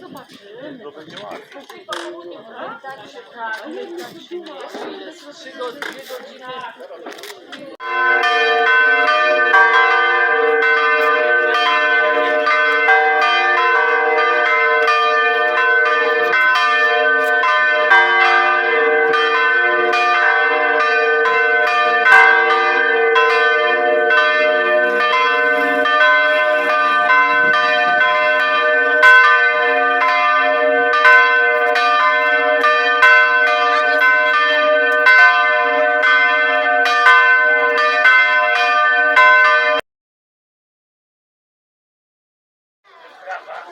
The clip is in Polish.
Zobaczymy. Trochę nie ma. Tak się tak, tak się Trzy godziny. Gravar.